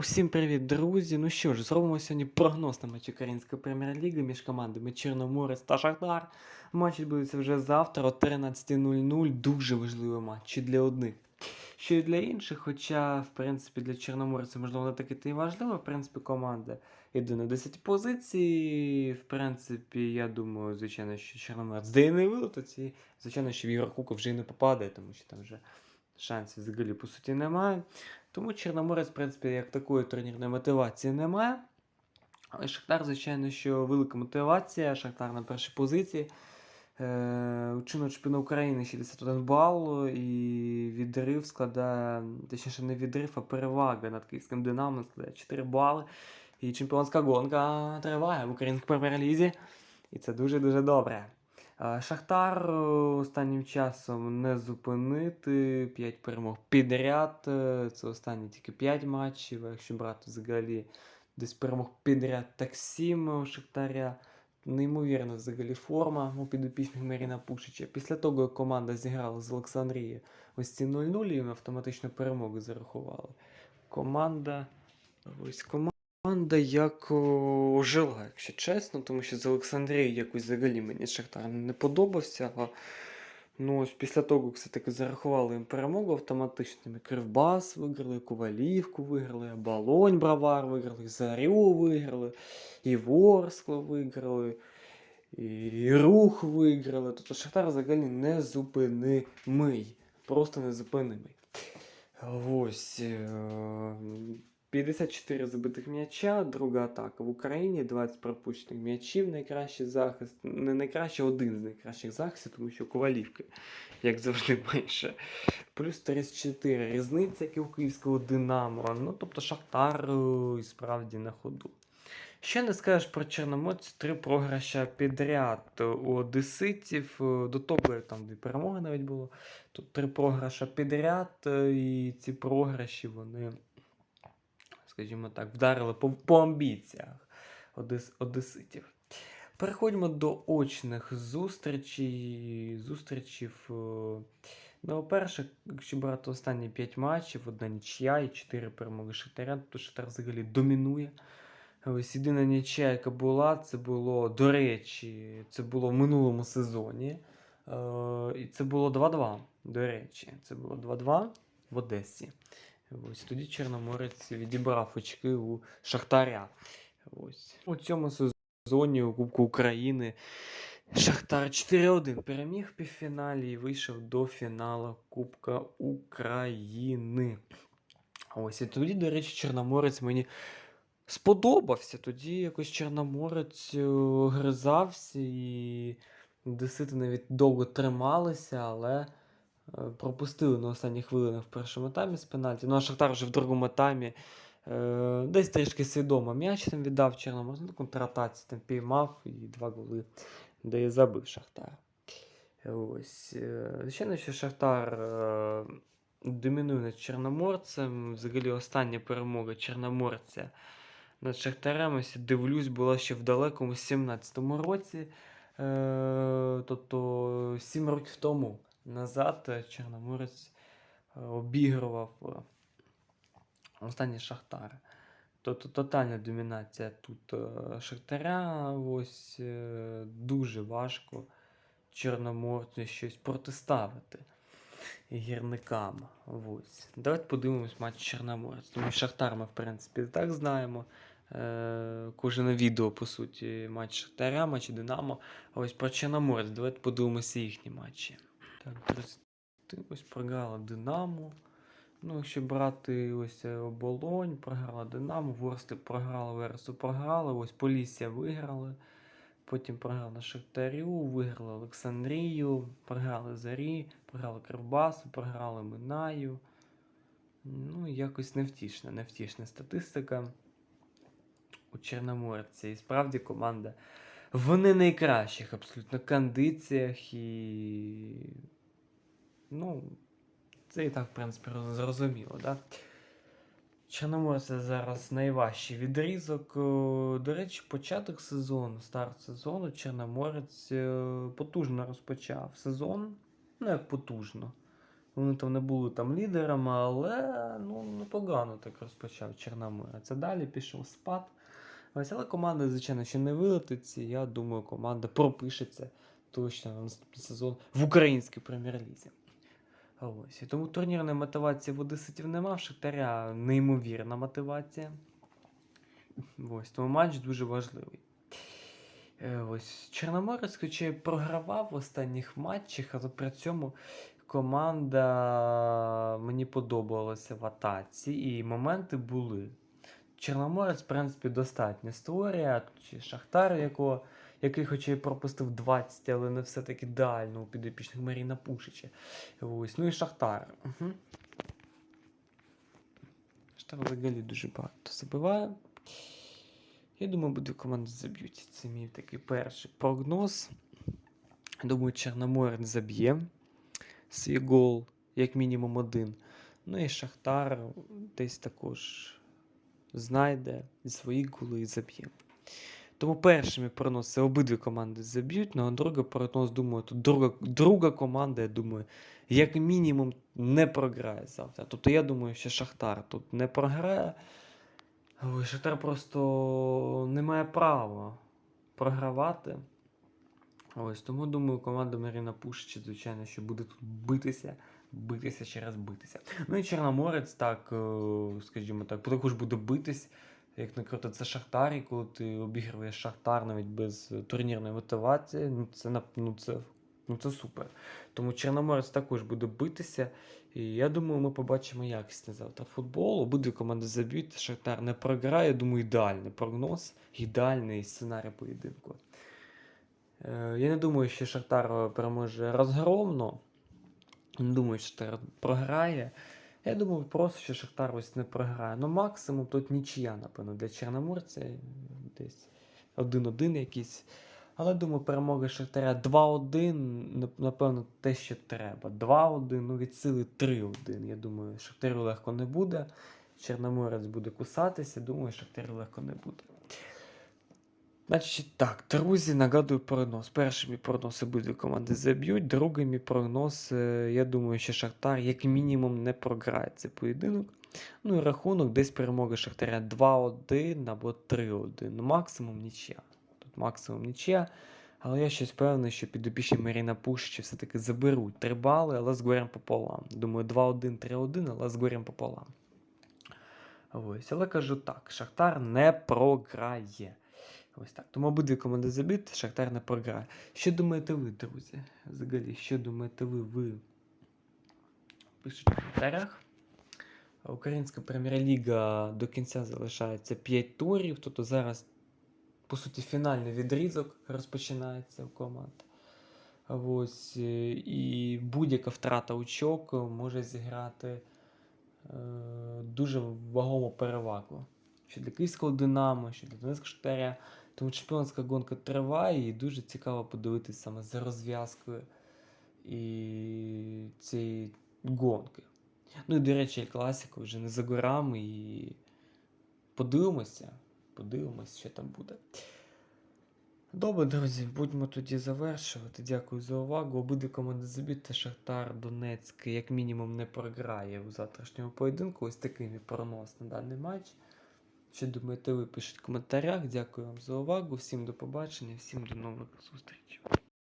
Усім привіт, друзі! Ну що ж, зробимо сьогодні прогноз на матч Української прем'єр-ліги між командами Чорноморець та Шахтар. Матч відбудеться вже завтра о 13.00. Дуже важливий матч чи для одних. Що і для інших, хоча, в принципі, для Чорноморця, можливо, не таке і важливо. В принципі, команда йде на 10 позицій. В принципі, я думаю, звичайно, що Чорноморець де не вилетить, і звичайно, що в Єврокубок вже і не попадає, тому що там вже шансів взагалі по суті немає. Тому Чорноморець, в принципі, як такої турнірної мотивації немає. Але Шахтар, звичайно, що велика мотивація. Шахтар на першій позиції. Е, Учинок чемпіона України 61 бал і відрив складає, точніше, не відрив, а перевага над київським Динамо складає 4 бали. І чемпіонська гонка триває в українській прем'єр-лізі. І це дуже-дуже добре. Е, Шахтар е, останнім часом не зупинити. 5 перемог підряд. Е, Це останні тільки 5 матчів. Якщо брати взагалі десь перемог підряд, так 7 у Шахтаря. Неймовірна взагалі форма у підопічних Маріна Пушича. Після того, як команда зіграла з Олександрії ось ці 0-0, їм автоматично перемогу зарахували. Команда. Ось команда. Команда як ожила, якщо чесно, тому що з Олександрією якось взагалі мені Шахтар не подобався. А, ну, ось після того, як все-таки зарахували їм перемогу автоматичними. Кривбас виграли, Ковалівку виграли, Балонь Бравар виграли, Зарю виграли, і Ворскло виграли, і Рух виграли. Тобто Шахтар взагалі не зупинимий. Просто не зупинимий. Ось. Е, 54 забитих м'яча, друга атака в Україні, 20 пропущених м'ячів, найкращий захист, не найкращий, один з найкращих захистів, тому що Ковалівки, як завжди, менше. Плюс 34 різниця, як і у київського Динамо. Ну, тобто Шахтар е, і справді на ходу. Що не скажеш про Чорноморці, три програща підряд у Одеситів. е, До того там дві перемоги навіть було. Тут три програша підряд, е, і ці програші вони скажімо так, вдарили по, по амбіціях одес, одеситів. Переходимо до очних зустрічей. Зустрічів. е, Ну, по-перше, якщо брати останні 5 матчів, одна нічия і 4 перемоги Шахтаря, то Шахтар взагалі домінує. Ось єдина нічия, яка була, це було, до речі, це було в минулому сезоні. Е, і це було 2-2. До речі, це було 2-2 в Одесі. Ось тоді Чорноморець відібрав очки у Шахтаря. Ось. У цьому сезоні у Кубку України Шахтар 4-1 переміг в півфіналі і вийшов до фіналу Кубка України. Ось і тоді, до речі, Чорноморець мені сподобався. Тоді якось Чорноморець е, гризався і Десити навіть довго трималися, але. Е, пропустили на останніх хвилинах в першому таймі з пенальті. Ну а Шахтар вже в другому таймі е, десь трішки свідомо м'яч там віддав Чорноморцю, ну, контратаці там піймав і два голи, де і забив Шахтар. Ось. е, Звичайно, що Шахтар е, домінує над Чорноморцем. Взагалі остання перемога Чорноморця над Шахтарем. Ось дивлюсь, була ще в далекому 17-му році. Е, тобто 7 років тому назад е, Чорноморець е, обігрував е, останній Шахтар. Тобто тотальна домінація тут Шахтаря. Ось дуже важко Чорноморцю щось протиставити гірникам. Ось. Давайте подивимось матч Чорноморець. Тому Шахтар ми, в принципі, так знаємо. Кожне відео, по суті, матч Шахтаря, матч Динамо. А ось про Чорноморець. Давайте подивимося їхні матчі. Так, 30 ось програла Динамо. Ну, якщо брати ось е, оболонь, програла Динамо, Ворсти програла, Вересу програли, ось Полісся виграли. Потім програли Шахтарю, виграли Олександрію, програли Зарі, програли Кривбасу, програли Минаю. Ну, якось невтішна, невтішна статистика у Чорноморці. І справді команда в не найкращих абсолютно кондиціях і. Ну, це і так, в принципі, зрозуміло, да? Чорноморця зараз найважчий відрізок. До речі, початок сезону, старт сезону, Чорноморець е, потужно розпочав сезон. Ну, як потужно. Вони там не були там лідерами, але ну, непогано так розпочав Чорноморець. А далі пішов спад. Ось, але команда, звичайно, ще не вилетиться. Я думаю, команда пропишеться точно на наступний сезон в українській прем'єр-лізі. Ось. І тому турнірної мотивації в Одеситів нема, в Шахтаря неймовірна мотивація. Ось, тому матч дуже важливий. Ось Чорноморець, хоча й програвав в останніх матчах, але при цьому команда мені подобалася в атаці, і моменти були. Чорноморець, в принципі, достатньо створює, чи Шахтар, якого, який хоча й пропустив 20, але не все-таки ідеально у підопічних Маріна Пушича. Ось. Ну і Шахтар. Угу. Шахтар взагалі дуже багато забиває. Я думаю, буде команда заб'ють. Це мій такий перший прогноз. Думаю, Чорноморець заб'є свій гол, як мінімум один. Ну і Шахтар десь також знайде і свої голи і заб'є. Тому першими прогноз це обидві команди заб'ють, ну а другий прогноз, думаю, тут друга, друга команда, я думаю, як мінімум не програє завтра. Тобто я думаю, що Шахтар тут не програє. Ой, Шахтар просто не має права програвати. Ось тому думаю, команда Маріна Пушича, звичайно, що буде тут битися, битися ще раз битися. Ну і Чорноморець, так, е, скажімо так, також буде битись. Як не круто, це Шахтар, і коли ти обігруєш Шахтар навіть без турнірної мотивації, ну це ну, це, ну, це супер. Тому Чорноморець також буде битися. І я думаю, ми побачимо якісний завтра футбол. Обидві команди заб'ють. Шахтар не програє. Думаю, ідеальний прогноз, ідеальний сценарій поєдинку. Е, Я не думаю, що Шахтар е, переможе розгромно. Не думаю, що Шахтар програє. Я думаю, просто що Шахтар ось не програє. Ну, максимум тут нічия, напевно, для Чорноморця. Десь 1-1 якийсь. Але думаю, перемога Шахтаря 2-1, напевно, те, що треба. 2-1, ну від сили 3-1. Я думаю, Шахтарю легко не буде. Чорноморець буде кусатися, думаю, Шахтарю легко не буде. Значить, так, друзі, нагадую прогноз. Перший мій прогноз обидві команди заб'ють. Другий мій прогноз, я думаю, що Шахтар як мінімум не програє цей поєдинок. Ну і рахунок десь перемоги Шахтаря 2-1 або 3-1. Ну, максимум нічия. Тут максимум нічия. Але я щось певний, що підопічні Маріна Пушича все-таки заберуть 3 бали, але з горем пополам. Думаю, 2-1, 3-1, але з горем пополам. Ось, але кажу так: Шахтар не програє. Ось так. Тому обидві команди забити, Шахтар не програє. Що думаєте ви, друзі? Взагалі, що думаєте ви? Ви пишіть в коментарях. Українська прем'єр-ліга до кінця залишається 5 турів, тобто зараз, по суті, фінальний відрізок розпочинається у команд. Ось, е, і будь-яка втрата очок може зіграти е, дуже вагому перевагу. Що для Київського Динамо, що для Донецького Шахтаря. Тому чемпіонська гонка триває і дуже цікаво подивитися саме за розв'язкою і цієї гонки. Ну і, до речі, класика вже не за горами і подивимося. Подивимося, що там буде. Добре, друзі, будьмо тоді завершувати. Дякую за увагу. Обидві команди забіти. Шахтар Донецьк, як мінімум, не програє у завтрашньому поєдинку. Ось такий мій прогноз на даний матч. Що думаєте, ви пишіть в коментарях. Дякую вам за увагу. Всім до побачення, всім до нових зустрічей.